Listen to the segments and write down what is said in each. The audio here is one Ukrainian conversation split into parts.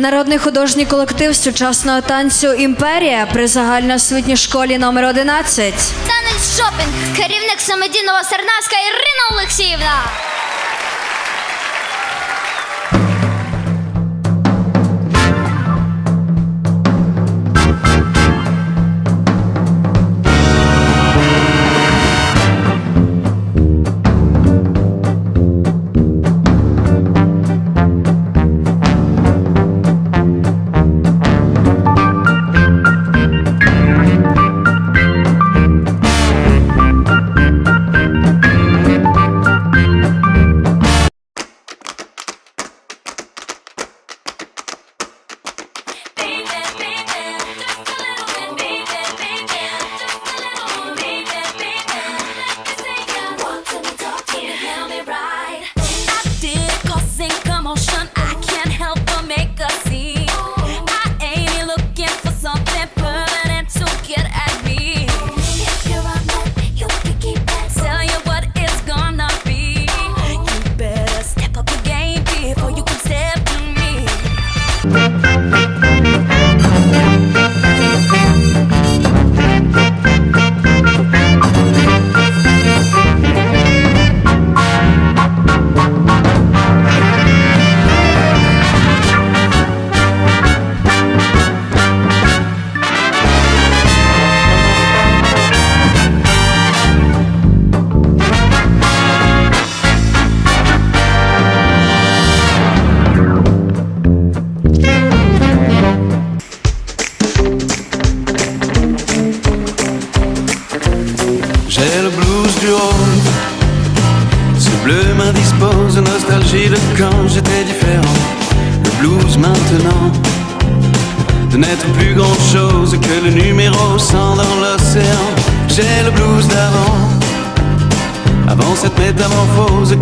Народний художній колектив сучасного танцю Імперія при загальноосвітній школі номер 11 Танець шопінг, керівник самодійного Сарнаска Ірина Олексіївна.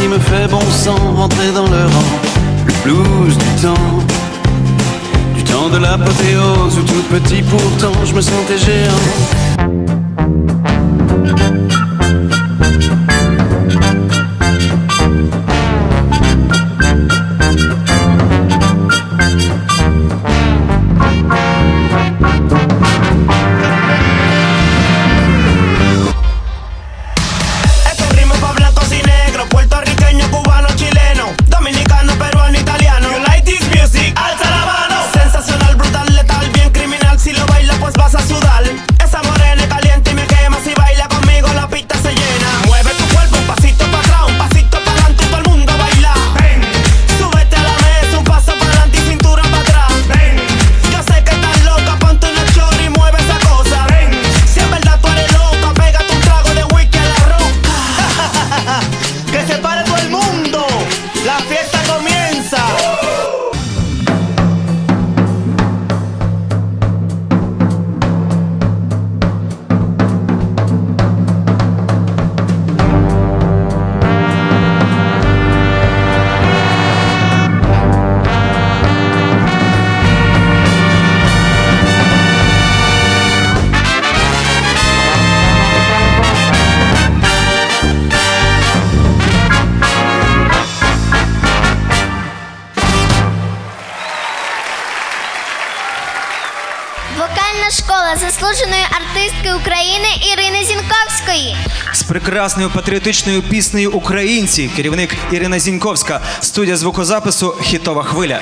qui me fait bon sang rentrer dans le rang. Le blues du temps, du temps de l'apothéose où tout petit pourtant je me sentais géant. заслуженої артистки України Ірини Зінковської. З прекрасною патріотичною піснею Українці керівник Ірина Зіньковська, студія звукозапису Хітова хвиля.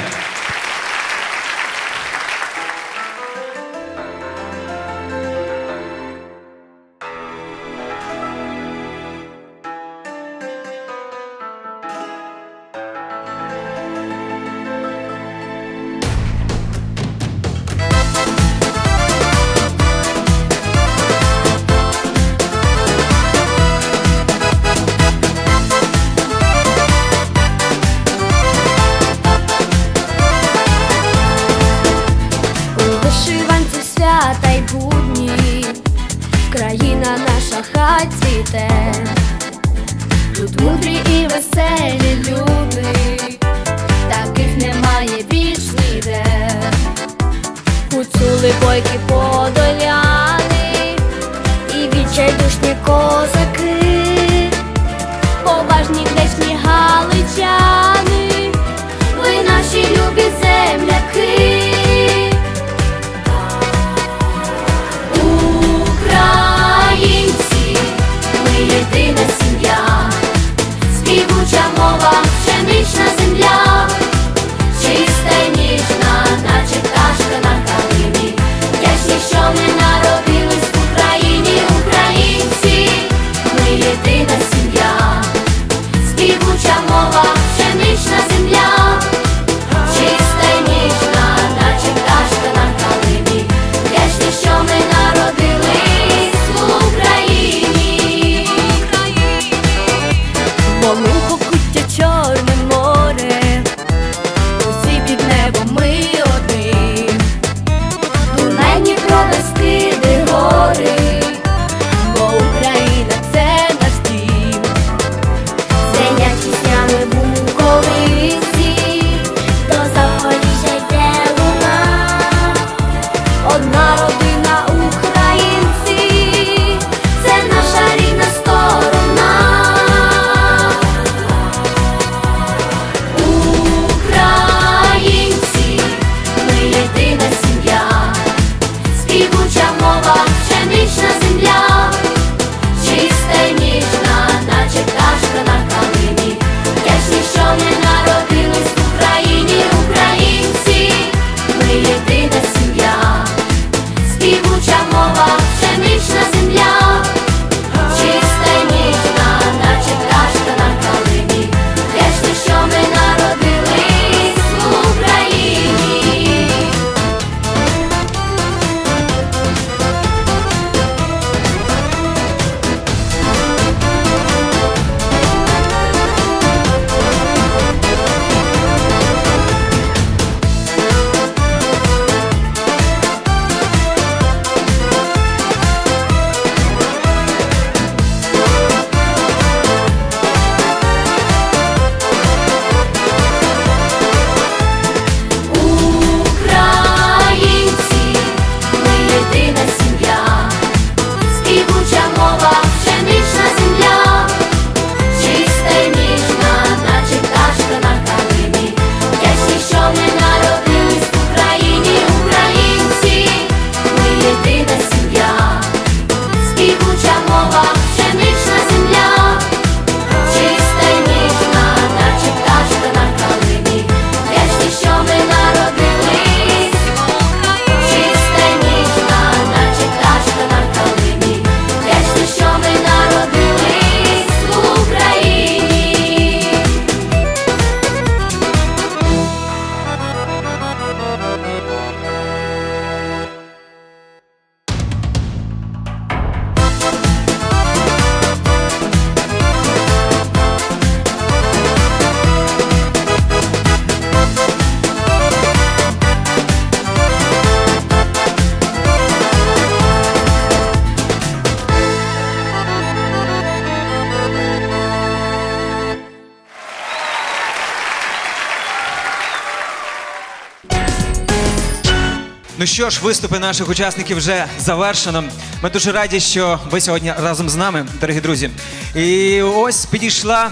Що ж, виступи наших учасників вже завершено. Ми дуже раді, що ви сьогодні разом з нами, дорогі друзі. І ось підійшла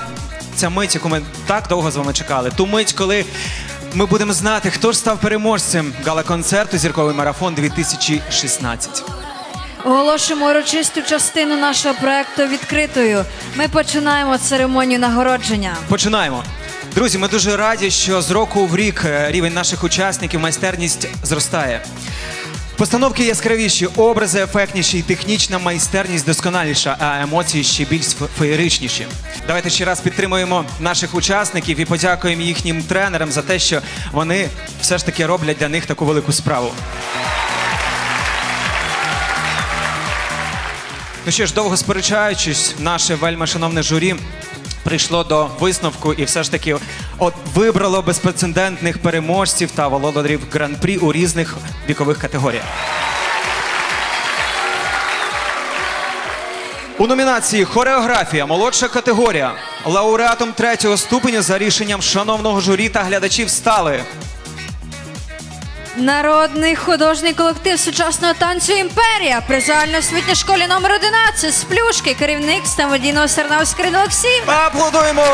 ця мить, яку ми так довго з вами чекали. Ту мить, коли ми будемо знати, хто ж став переможцем гала-концерту Зірковий марафон 2016. Оголошуємо урочисту частину нашого проекту відкритою. Ми починаємо церемонію нагородження. Починаємо. Друзі, ми дуже раді, що з року в рік е, рівень наших учасників, майстерність зростає. Постановки яскравіші, образи ефектніші, технічна майстерність досконаліша, а емоції ще більш феєричніші. Давайте ще раз підтримуємо наших учасників і подякуємо їхнім тренерам за те, що вони все ж таки роблять для них таку велику справу. Ну що ж, довго сперечаючись, наше вельми шановне журі прийшло до висновку і все ж таки от вибрало безпрецедентних переможців та володарів гран-прі у різних вікових категоріях. У номінації Хореографія молодша категорія лауреатом третього ступеня за рішенням шановного журі та глядачів стали Народний художній колектив сучасного танцю Імперія при загальноосвітній школі номер 11 з плюшки, керівник самодійного Сарнавська Ірина Олексіївна. Аплодуємо!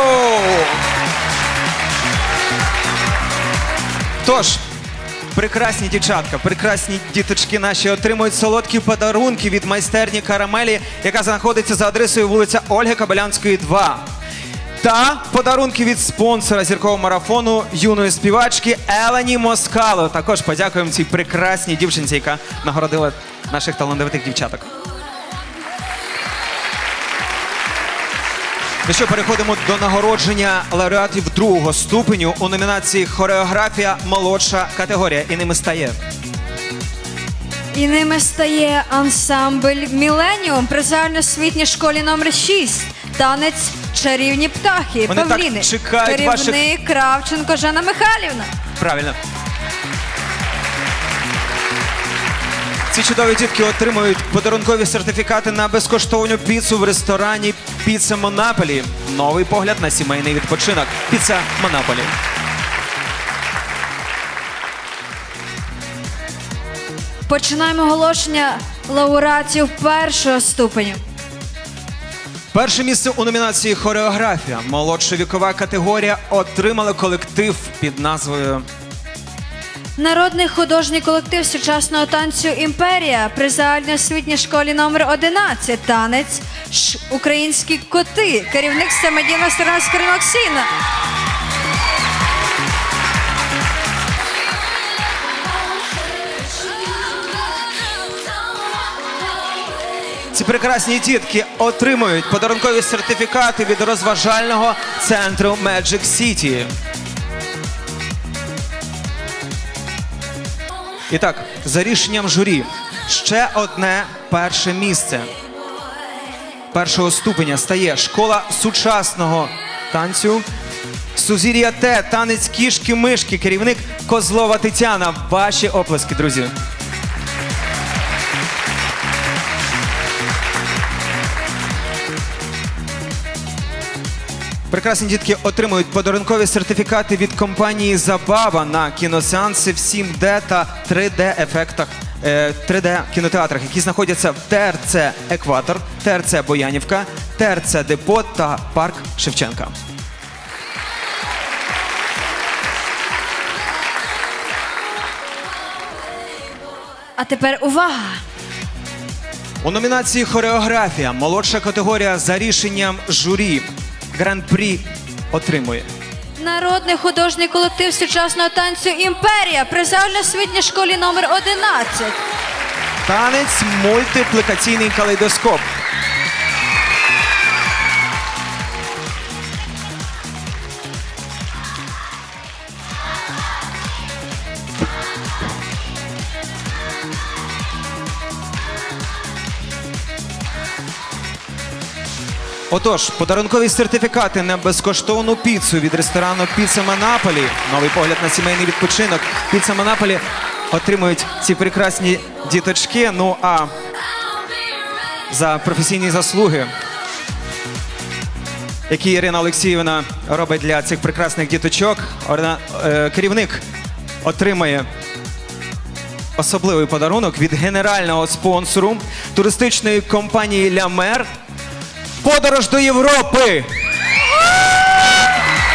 Тож, прекрасні дівчатка, прекрасні діточки наші отримують солодкі подарунки від майстерні Карамелі, яка знаходиться за адресою вулиця Ольги Кабелянської, 2. Та подарунки від спонсора зіркового марафону юної співачки Елені Москало. Також подякуємо цій прекрасній дівчинці, яка нагородила наших талановитих дівчаток. Ну що, переходимо до нагородження лауреатів другого ступеню у номінації Хореографія молодша категорія. І ними стає І ними стає ансамбль Міленіум при загальноосвітній школі номер 6 Танець чарівні птахи. Вони так Павліни. чекають Керівник Кравченко Жанна Михайлівна. правильно. Ці чудові дітки отримують подарункові сертифікати на безкоштовну піцу в ресторані Піца Монаполі. Новий погляд на сімейний відпочинок. Піца Монаполі. Починаємо оголошення лауреатів першого ступеню. Перше місце у номінації Хореографія. Молодша вікова категорія отримали колектив під назвою Народний художній колектив сучасного танцю Імперія при загальноосвітній школі номер 11 танець. Українські коти. Керівник самодійного Сарнавська Ірина Ці прекрасні дітки отримують подарункові сертифікати від розважального центру Magic City. І так, за рішенням журі, ще одне перше місце першого ступеня стає школа сучасного танцю. Сузір'я Т, танець кішки мишки, керівник Козлова Тетяна. Ваші оплески, друзі. Прекрасні дітки отримують подарункові сертифікати від компанії Забава на кіносеанси в 7D та 3D ефектах. е, 3D кінотеатрах, які знаходяться в ТРЦ Екватор, ТРЦ Боянівка, ТРЦ Депо та Парк Шевченка. А тепер увага! У номінації Хореографія молодша категорія за рішенням журі Гран-прі отримує. Народний художній колектив сучасного танцю Імперія при загальноосвітній школі номер 11. Танець мультиплікаційний калейдоскоп. Отож, подарункові сертифікати на безкоштовну піцу від ресторану Піца Монаполі. Новий погляд на сімейний відпочинок. Піца Монаполі отримують ці прекрасні діточки. Ну а за професійні заслуги, які Ірина Олексіївна робить для цих прекрасних діточок, е, керівник отримає особливий подарунок від генерального спонсору туристичної компанії Ля Мер. Подорож до Європи.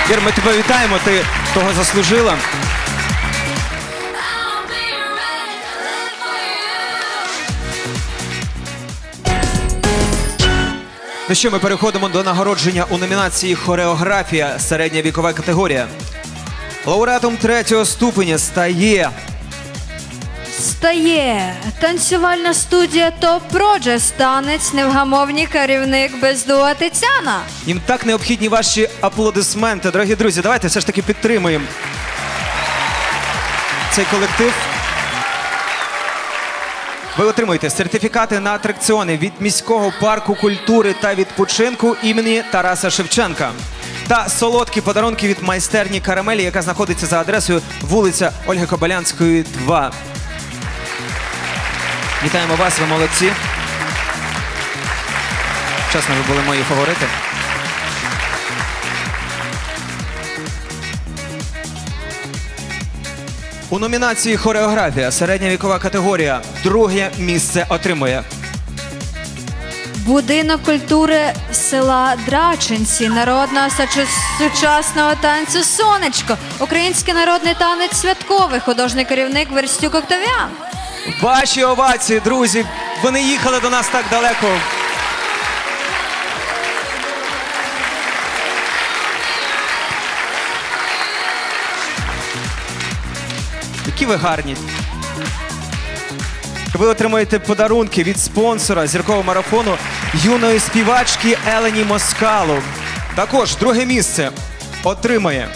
Вір, ми тебе вітаємо, ти того заслужила. Ну що, ми переходимо до нагородження у номінації Хореографія середня вікова категорія. Лауреатом третього ступеня стає Стає танцювальна студія Топ Проджес, танець, невгамовні керівник бездуа Тетяна. їм так необхідні ваші аплодисменти. Дорогі друзі, давайте все ж таки підтримуємо цей колектив. Ви отримуєте сертифікати на атракціони від міського парку культури та відпочинку імені Тараса Шевченка. Та солодкі подарунки від майстерні карамелі, яка знаходиться за адресою вулиця Ольги Кобилянської, 2. Вітаємо вас, ви молодці. Чесно, ви були мої фаворити. У номінації Хореографія середня вікова категорія друге місце отримує. Будинок культури села Драченці, народного сачу- сучасного танцю Сонечко, український народний танець святковий, художній керівник Верстюк Октавіан. Ваші овації, друзі. Вони їхали до нас так далеко. Які ви гарні. Ви отримуєте подарунки від спонсора зіркового марафону юної співачки Елені Москалу. Також друге місце отримає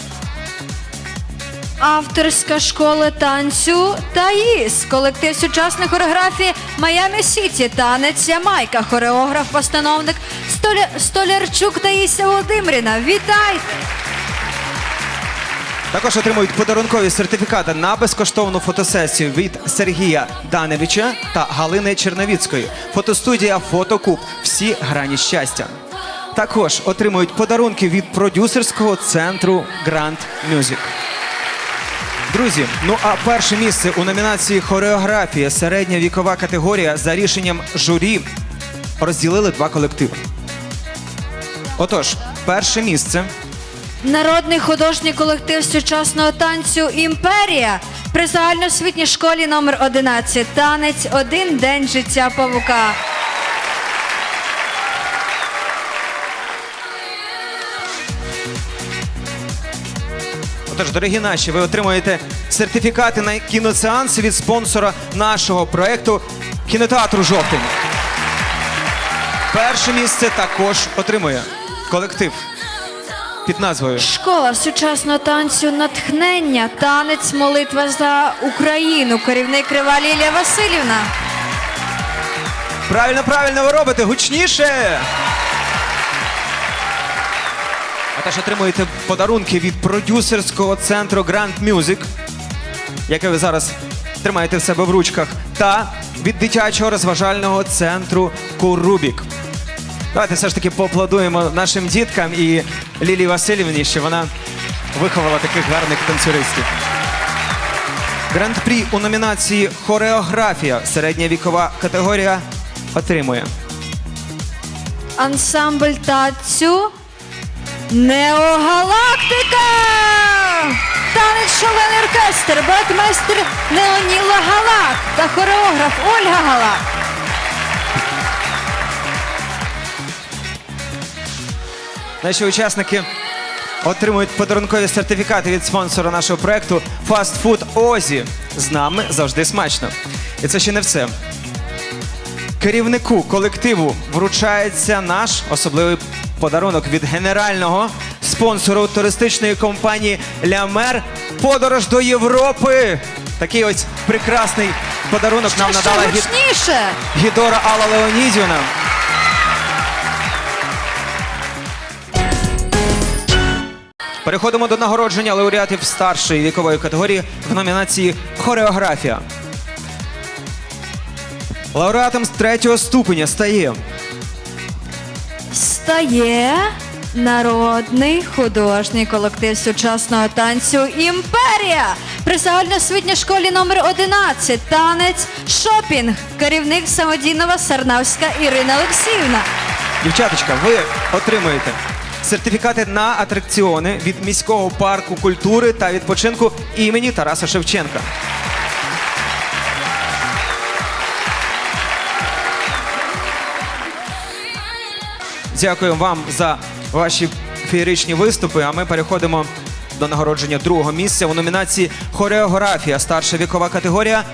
Авторська школа танцю Таїс, колектив сучасної хореографії Майами Сіті, танець Ямайка, хореограф, постановник Столя... Столярчук Таїся Володимирівна. Вітайте! Також отримують подарункові сертифікати на безкоштовну фотосесію від Сергія Даневича та Галини Черновіцької. Фотостудія Фотокуб. Всі грані щастя. Також отримують подарунки від продюсерського центру Grand Music. Друзі, ну а перше місце у номінації Хореографія середня вікова категорія за рішенням журі розділили два колективи. Отож, перше місце Народний художній колектив сучасного танцю Імперія при загальноосвітній школі номер 11 Танець Один день життя павука. Отож, дорогі наші, ви отримуєте сертифікати на кіносеанси від спонсора нашого проекту кінотеатру Жовтень. Перше місце також отримує колектив під назвою Школа сучасного танцю натхнення, танець, молитва за Україну. Керівник Крива Лілія Васильівна. Правильно, правильно ви робите, гучніше. А теж отримуєте подарунки від продюсерського центру Grand Music, яке ви зараз тримаєте в себе в ручках, та від дитячого розважального центру Курубік. Давайте все ж таки поаплодуємо нашим діткам і Лілії Васильівні, що вона виховала таких гарних танцюристів. Гранд-прі у номінації Хореографія середня вікова категорія отримує. Ансамбль танцю Неогалактика! Танець шалений оркестр, балетмейстер Неоніла Галак та хореограф Ольга Галак. Наші учасники отримують подарункові сертифікати від спонсора нашого проекту Food Озі. З нами завжди смачно. І це ще не все. Керівнику колективу вручається наш особливий подарунок від генерального спонсору туристичної компанії Ля Мер Подорож до Європи. Такий ось прекрасний подарунок нам Ще надала гі- гучніше! Гідора Алла Леонідівна. Переходимо до нагородження лауреатів старшої вікової категорії в номінації Хореографія. Лауреатом з третього ступеня стає Стає народний художній колектив сучасного танцю Імперія при загальноосвітній школі номер 11 танець шопінг, керівник самодійного Сарнавська Ірина Олексіївна. Дівчаточка, ви отримуєте сертифікати на атракціони від міського парку культури та відпочинку імені Тараса Шевченка. Дякую вам за ваші феєричні виступи. А ми переходимо до нагородження другого місця. У номінації Хореографія, старша вікова категорія.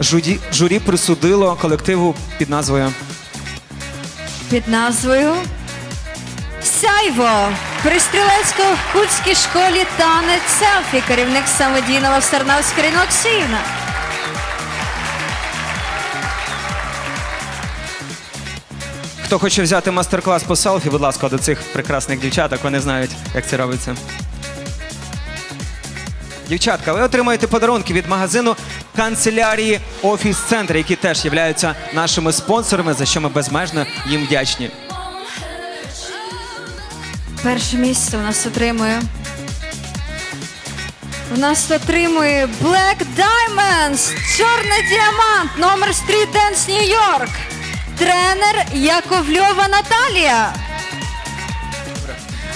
Жуді, журі присудило колективу під назвою. Під назвою Сяйво при стрілецько-кутській школі танець. Селфі, керівник самодійного Сарнавська Ірина Хто хоче взяти мастер-клас по селфі, будь ласка, до цих прекрасних дівчаток, вони знають, як це робиться. Дівчатка, ви отримаєте подарунки від магазину канцелярії Офіс Центр, які теж являються нашими спонсорами, за що ми безмежно їм вдячні. Перше місце у нас отримує. У нас отримує Black Diamonds, чорний діамант, номер Dance New York. Тренер Яковльова Наталія.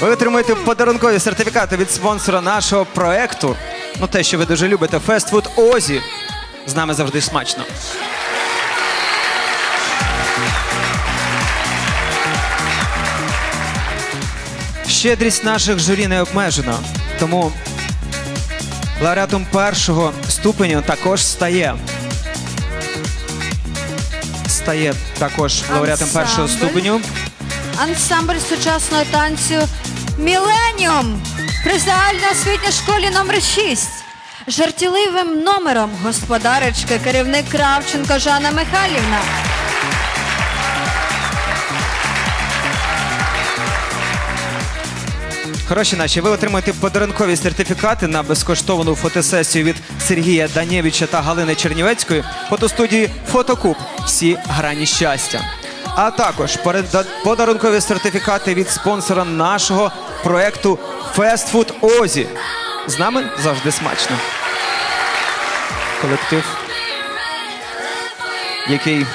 Ви отримуєте подарункові сертифікати від спонсора нашого проекту. Ну, те, що ви дуже любите, фестфуд Озі. З нами завжди смачно. Щедрість наших журі не обмежена, тому лауреатом першого ступеню також стає. Стає також лауреатом першого ступеню. Ансамбль сучасного танцю Міленіум при загальноосвітній школі номер 6 Жартіливим номером господарочка, керівник Кравченко Жанна Михайлівна. Хороші наші, ви отримаєте подарункові сертифікати на безкоштовну фотосесію від Сергія Данєвича та Галини Чернівецької фотостудії Фотокуб. Всі грані щастя. А також подарункові сертифікати від спонсора нашого Fast Food Озі. З нами завжди смачно. Колектив, який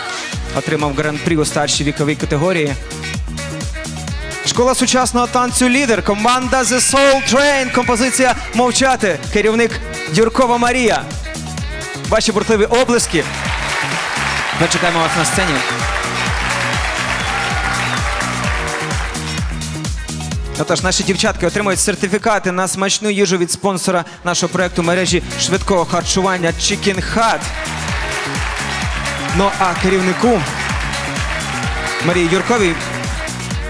отримав гран-прі у старшій віковій категорії. Школа сучасного танцю лідер, команда The Soul Train, композиція Мовчати, керівник Дюркова Марія. Ваші бурхливі облиски. Ми чекаємо вас на сцені. Отож, наші дівчатки отримують сертифікати на смачну їжу від спонсора нашого проекту мережі швидкого харчування Chicken Hut. Ну а керівнику Марії Юрковій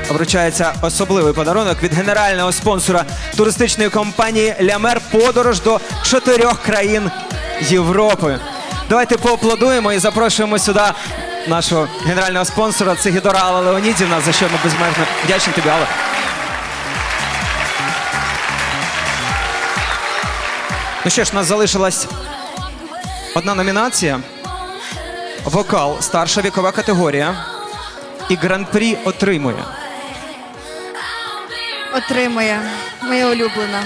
вручається особливий подарунок від генерального спонсора туристичної компанії Лямер подорож до чотирьох країн Європи. Давайте поаплодуємо і запрошуємо сюди нашого генерального спонсора Цигідора Алла Леонідівна, за що ми безмежно вдячні тобі, Алла. Ну що ж, у нас залишилась одна номінація. Вокал, старша вікова категорія. І гран-прі отримує. Отримує моя улюблена.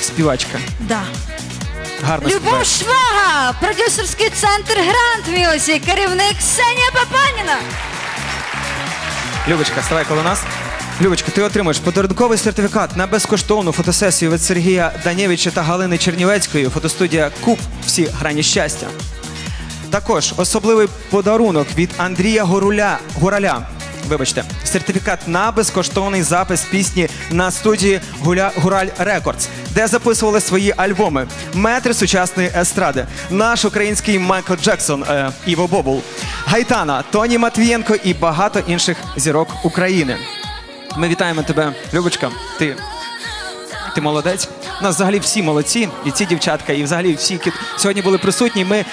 Співачка. Да. Гарно Любов співає. Швага, продюсерський центр Грант Мюзик, керівник Ксенія Папаніна. Любочка, ставай коло нас. Любочка, ти отримаєш подарунковий сертифікат на безкоштовну фотосесію від Сергія Данєвича та Галини Чернівецької. Фотостудія Куб. Всі грані щастя. Також особливий подарунок від Андрія Горуля, Гораля. Вибачте, сертифікат на безкоштовний запис пісні на студії Гураль Рекордс, де записували свої альбоми Метри сучасної естради, наш український Майкл Джексон, е, Іво Бобул, Гайтана, Тоні Матвієнко і багато інших зірок України. Ми вітаємо тебе, Любочка. Ти ти молодець. У нас взагалі всі молодці, і ці дівчатка, і взагалі всі, які сьогодні були присутні. Ми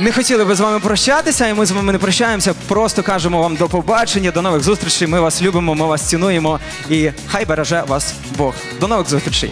не хотіли би з вами прощатися, і ми з вами не прощаємося. Просто кажемо вам до побачення, до нових зустрічей. Ми вас любимо, ми вас цінуємо. І хай береже вас Бог. До нових зустрічей.